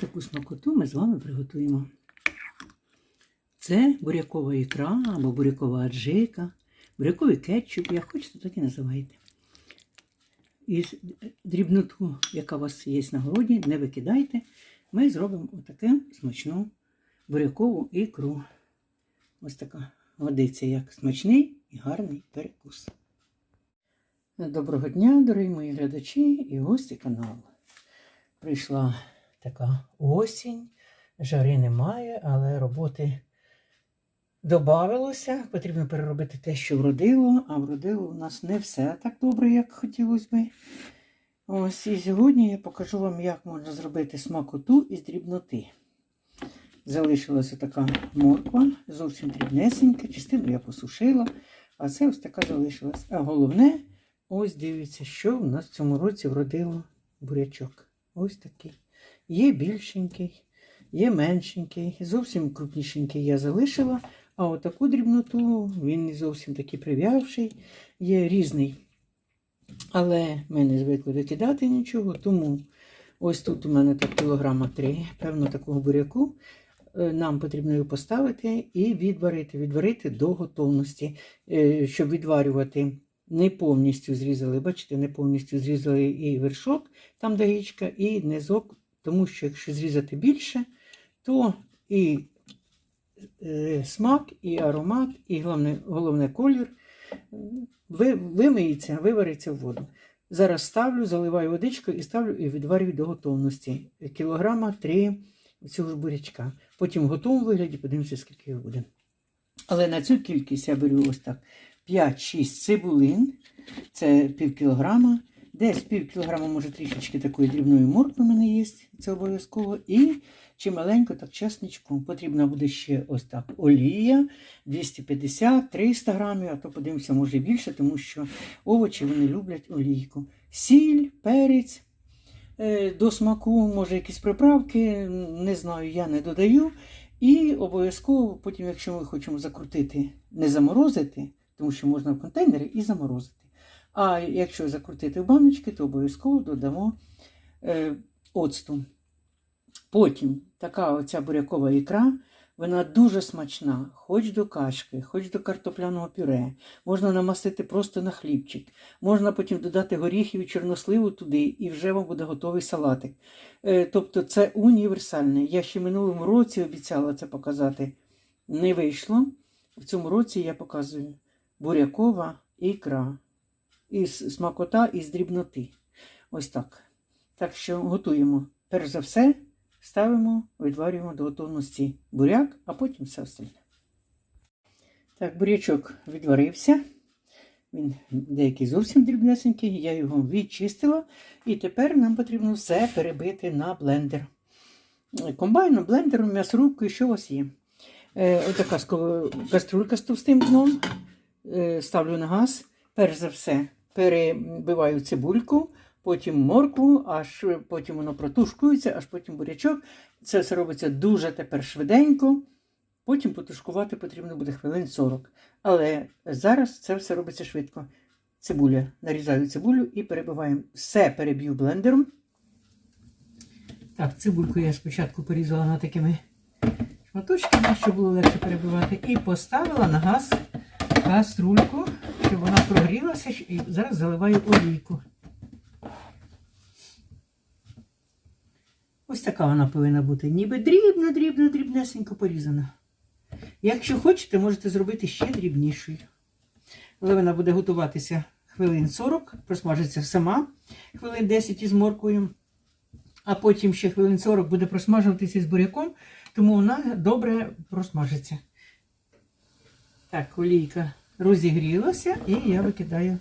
Таку смакоту ми з вами приготуємо. Це бурякова ікра або бурякова аджика, буряковий кетчуп, як хочете, так і називайте. І дрібноту, яка у вас є на городі, не викидайте. Ми зробимо отаку смачну бурякову ікру. Ось така годиться як смачний і гарний перекус. Доброго дня, дорогі мої глядачі і гості каналу. Прийшла така осінь, жари немає, але роботи додавилося. Потрібно переробити те, що вродило, а вродило у нас не все так добре, як хотілося би. Ось і сьогодні я покажу вам, як можна зробити смакоту із дрібноти. Залишилася така морква, зовсім дрібнесенька, частину я посушила, а це ось така залишилась. А головне, ось дивіться, що в нас в цьому році вродило бурячок. Ось такий. Є більшенький, є меншенький, зовсім крупнішенький я залишила. А отаку дрібноту, він не зовсім такий прив'явший, є різний. Але ми не звикли викидати нічого, тому ось тут у мене так кілограма 3, певно, такого буряку. Е, Нам потрібно його поставити і відварити, відварити до готовності, Е, щоб відварювати. Не повністю зрізали, бачите, не повністю зрізали і вершок, там де гічка, і низок, тому що якщо зрізати більше, то і е, смак, і аромат, і головне, головне колір ви, вимиється, вивариться в воду. Зараз ставлю, заливаю водичкою і ставлю і відварюю до готовності. Кілограма 3 цього ж бурячка. Потім в готовому вигляді подивимося, скільки його буде. Але на цю кількість я беру ось так 5-6 цибулин, це пів кілограма. Десь пів кілограма, може трішечки такої дрібної моркви в мене є, це обов'язково. І чималенько, так чесничку. Потрібна буде ще ось так олія 250-300 грамів, а то подивимося, може більше, тому що овочі вони люблять олійку. Сіль, перець. е, До смаку, може, якісь приправки, не знаю, я не додаю. І обов'язково, потім, якщо ми хочемо закрутити, не заморозити, тому що можна в контейнері і заморозити. А якщо закрутити в баночки, то обов'язково додамо е, оцту. Потім така оця бурякова ікра, вона дуже смачна, хоч до кашки, хоч до картопляного пюре. Можна намастити просто на хлібчик. Можна потім додати горіхів і чорносливу туди, і вже вам буде готовий салатик. Е, тобто це універсальне. Я ще минулому році обіцяла це показати. Не вийшло. В цьому році я показую бурякова ікра. Із смакота із дрібноти. Ось так. Так що готуємо. Перш за все, ставимо, відварюємо до готовності буряк, а потім все остальне. Так, бурячок відварився. Він деякий зовсім дрібнесенький, я його відчистила. І тепер нам потрібно все перебити на блендер. Комбайном, блендером, м'ясорубкою, що у вас є. Е, Отака каструлька з товстим дном. Е, ставлю на газ. Перш за все, перебиваю цибульку, потім моркву, аж потім воно протушкується, аж потім бурячок. Це все робиться дуже тепер швиденько. Потім потушкувати потрібно буде хвилин 40. Але зараз це все робиться швидко. Цибуля. Нарізаю цибулю і перебиваємо. Все переб'ю блендером. Так, цибульку я спочатку порізала на такими шматочками, щоб було легше перебивати. І поставила на газ каструльку, щоб вона прогрілася. І зараз заливаю олійку. Ось така вона повинна бути. Ніби дрібно, дрібно, дрібнесенько порізана. Якщо хочете, можете зробити ще дрібнішою. Але вона буде готуватися хвилин 40, просмажиться сама хвилин 10 із морквою. А потім ще хвилин 40 буде просмажуватися з буряком, тому вона добре просмажиться. Так, олійка розігрілася і я викидаю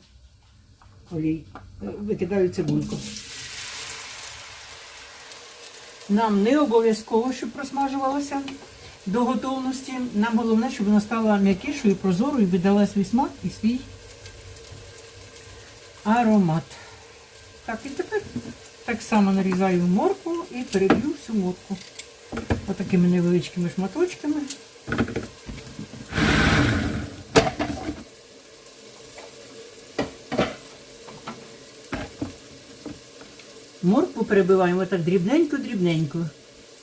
олій, е, викидаю цибульку. Нам не обов'язково, щоб просмажувалося до готовності. Нам головне, щоб вона стала м'якішою, прозорою, видала свій смак і свій аромат. Так, і тепер так само нарізаю моркву і переб'ю всю моркву. Отакими невеличкими шматочками. Моркву перебиваємо так дрібненько-дрібненько.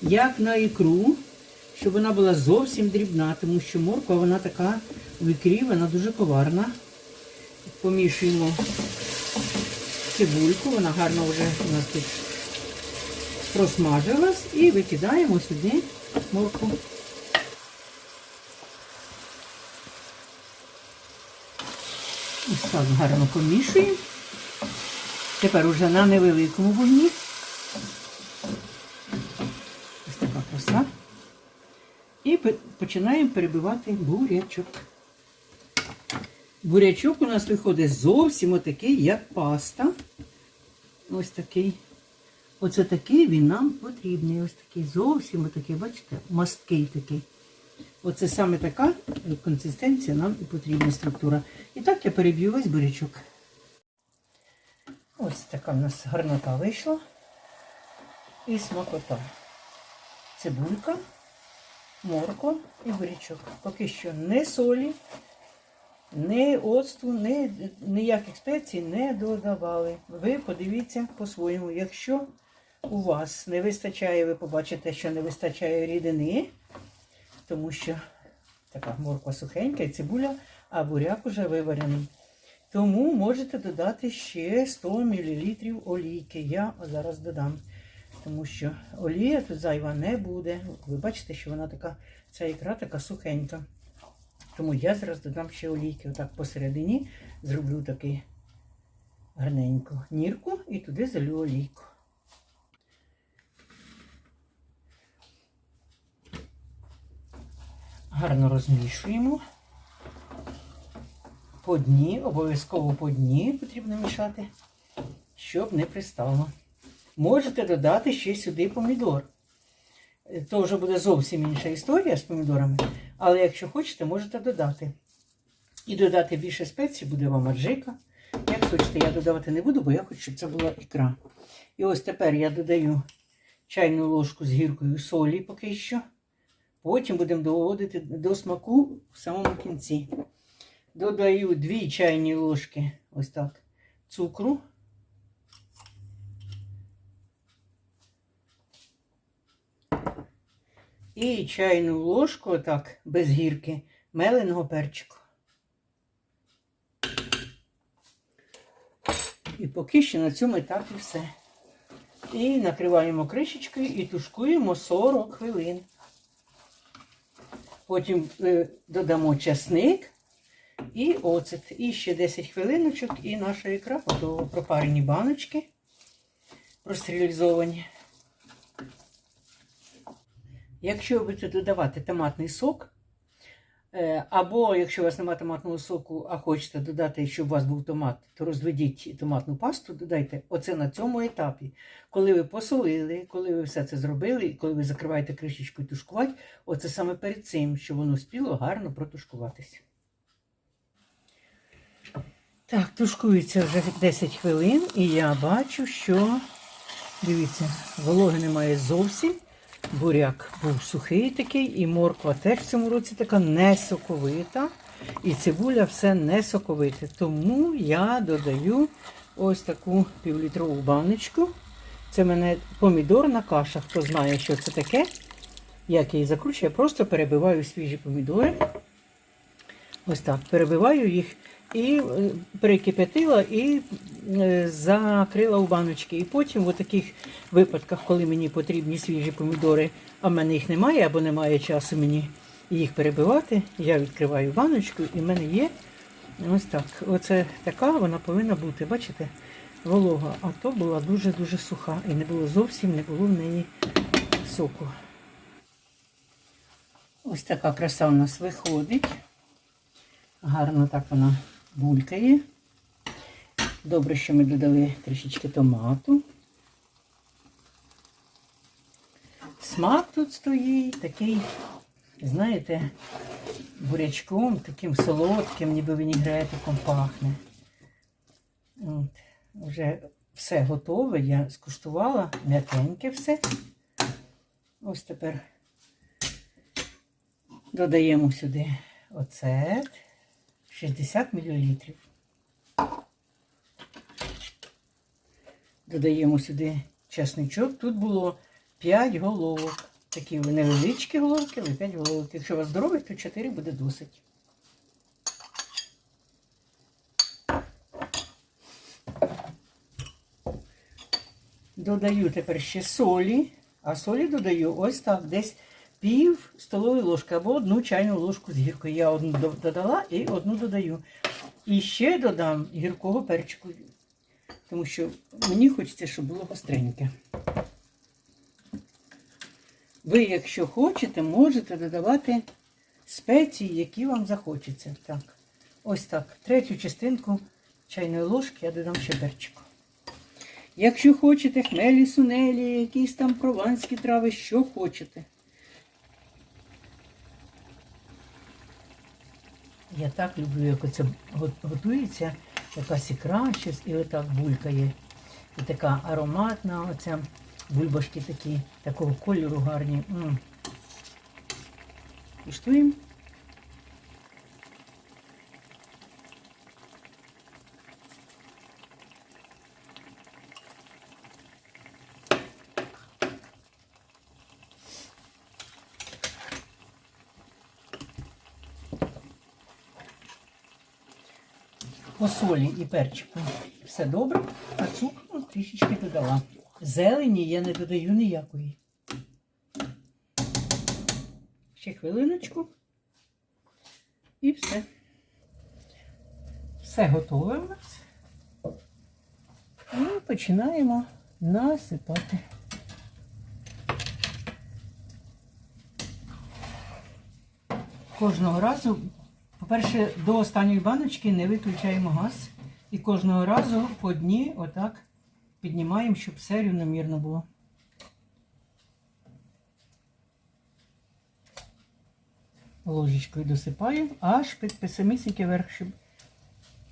як на ікру, щоб вона була зовсім дрібна, тому що морква вона така в ікрі, вона дуже коварна. Помішуємо цибульку, вона гарно вже у нас тут просмажилась і викидаємо сюди моркву. Ось так гарно помішуємо. Тепер уже на невеликому вогні. Ось така краса. І починаємо перебивати бурячок. Бурячок у нас виходить зовсім отакий, як паста. Ось такий. Оце такий він нам потрібний. Ось такий зовсім отакий, бачите, масткий такий. Оце саме така консистенція нам і потрібна структура. І так я переб'ю весь бурячок. Ось така в нас гарнота вийшла. І смакота. Цибулька, морква і бурячок. Поки що не солі, не оцту, не, ніяких спецій не додавали. Ви подивіться по-своєму. Якщо у вас не вистачає, ви побачите, що не вистачає рідини, тому що така морква сухенька і цибуля, а буряк уже виварений. Тому можете додати ще 100 мл олійки. Я зараз додам. Тому що олія тут зайва не буде. Ви бачите, що вона така, ця ікра така сухенька. Тому я зараз додам ще олійки. Отак посередині зроблю такий гарненьку нірку і туди залю олійку. Гарно розмішуємо. По дні, обов'язково по дні потрібно мішати, щоб не пристало. Можете додати ще сюди помідор. Е, То вже буде зовсім інша історія з помідорами. Але якщо хочете, можете додати. І додати більше спецій буде вам аджика. Як хочете, я додавати не буду, бо я хочу, щоб це була ікра. І ось тепер я додаю чайну ложку з гіркою солі поки що. Потім будемо доводити до смаку в самому кінці. Додаю 2 чайні ложки ось так цукру. І чайну ложку, отак, без гірки, меленого перчику. І поки що на цьому етапі все. І накриваємо кришечкою і тушкуємо 40 хвилин. Потім е, додамо часник і оцет. І ще 10 хвилиночок, і наша ікра готова. Пропарені баночки, простерилізовані. Якщо ви будете додавати томатний сок, е, або якщо у вас немає томатного соку, а хочете додати, щоб у вас був томат, то розведіть томатну пасту, додайте оце на цьому етапі. Коли ви посолили, коли ви все це зробили, і коли ви закриваєте кришечку і тушкувати, оце саме перед цим, щоб воно спіло гарно протушкуватися. Так, тушкується вже 10 хвилин, і я бачу, що, дивіться, вологи немає зовсім. Буряк був сухий такий, і морква теж в цьому році така не соковита. І цибуля все не соковите. Тому я додаю ось таку півлітрову баночку. Це в мене помідорна каша. Хто знає, що це таке, як я її закручую, я просто перебиваю свіжі помідори. Ось так, перебиваю їх і е, перекип'ятила і е, закрила у баночки. І потім в таких випадках, коли мені потрібні свіжі помідори, а в мене їх немає, або немає часу мені їх перебивати, я відкриваю баночку і в мене є ось так. Оце така вона повинна бути, бачите, волога. А то була дуже-дуже суха. І не було зовсім не було в неї соку. Ось така краса у нас виходить. Гарно так вона булькає. Добре, що ми додали трішечки томату. Смак тут стоїть, такий, знаєте, бурячком, таким солодким, ніби вінігретиком пахне. От. Вже все готове, я скуштувала, м'якеньке все. Ось тепер додаємо сюди оцет. 60 мл. Додаємо сюди чесничок. Тут було 5 головок. Такі невеличкі головки, але 5 головок. Якщо у вас здоровий, то 4 буде досить. Додаю тепер ще солі, а солі додаю ось так, десь пів столової ложки або одну чайну ложку з гіркою. Я одну додала і одну додаю. І ще додам гіркого перчику, тому що мені хочеться, щоб було гостреньке. Ви, якщо хочете, можете додавати спеції, які вам захочеться. Так, ось так. Третю частинку чайної ложки я додам ще перчику. Якщо хочете хмелі, сунелі, якісь там прованські трави, що хочете. Я так люблю, як оце готується, якась ікра щось, і отак булькає. І така ароматна, оця бульбашки такі, такого кольору гарні. М. Куштуємо. По солі і перчику все добре, а цукру трішечки додала. Зелені я не додаю ніякої. Ще хвилиночку. І все. Все готове у нас. І починаємо насипати. Кожного разу, по-перше, до останньої баночки не виключаємо газ. І кожного разу по дні отак піднімаємо, щоб все рівномірно було. Ложечкою досипаємо аж під самісінький верх, щоб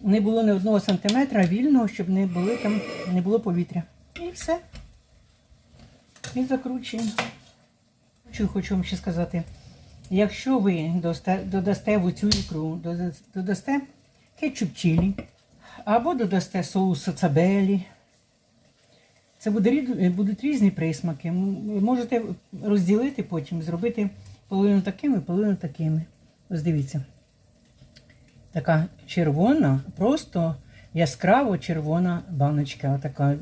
не було ні одного сантиметра вільного, щоб не, були там, не було повітря. І все. І закручуємо. Що хочу вам ще сказати. Якщо ви додасте в цю ікру, додасте кетчуп чилі, або додасте соус сацабелі, це будуть різні присмаки. Можете розділити потім, зробити половину такими, половину такими. Ось дивіться. Така червона, просто яскраво червона баночка. Така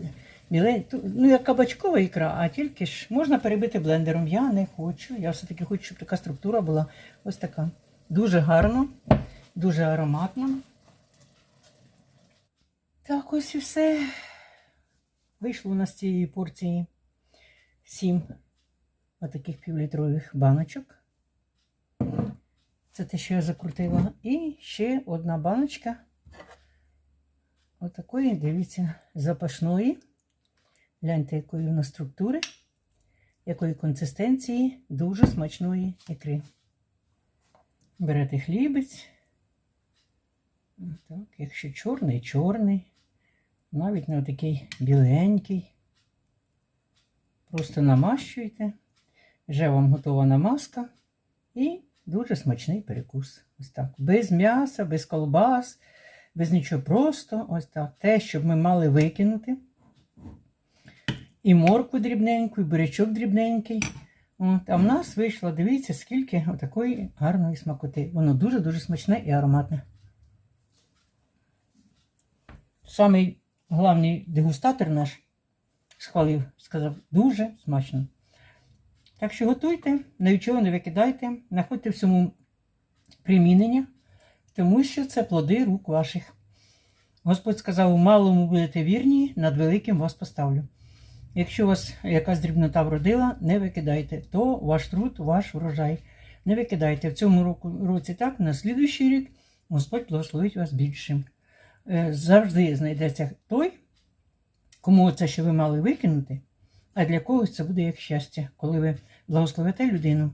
білень- ну, як кабачкова ікра, а тільки ж можна перебити блендером. Я не хочу. Я все-таки хочу, щоб така структура була ось така. Дуже гарно, дуже ароматно. Так, ось і все. Вийшло у нас з цієї порції сім отаких півлітрових баночок. Це те, що я закрутила. І ще одна баночка отакої, дивіться, запашної. Гляньте, якої вона структури, якої консистенції, дуже смачної ікри. Берете хлібець. Так, якщо чорний, чорний. Навіть не такий біленький. Просто намащуєте. Вже вам готова намазка. І дуже смачний перекус. Ось так. Без м'яса, без колбас, без нічого. Просто ось так. Те, щоб ми мали викинути. І моркву дрібненьку, і бурячок дрібненький. От. А в нас вийшло, дивіться, скільки такої гарної смакоти. Воно дуже-дуже смачне і ароматне. Самий головний дегустатор наш схвалив, сказав, дуже смачно. Так що готуйте, нічого не викидайте, знаходьте всьому примінення, тому що це плоди рук ваших. Господь сказав, у малому будете вірні, над великим вас поставлю. Якщо вас якась дрібнота вродила, не викидайте, то ваш труд, ваш врожай. Не викидайте в цьому року, році так, на слідуючий рік Господь благословить вас більшим. Е, Завжди знайдеться той, кому це, що ви мали викинути, а для когось це буде як щастя, коли ви благословите людину.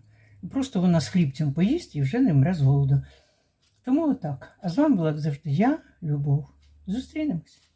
Просто вона з хлібцем поїсть і вже не вмре з голоду. Тому отак. А з вами була завжди я, Любов. Зустрінемось.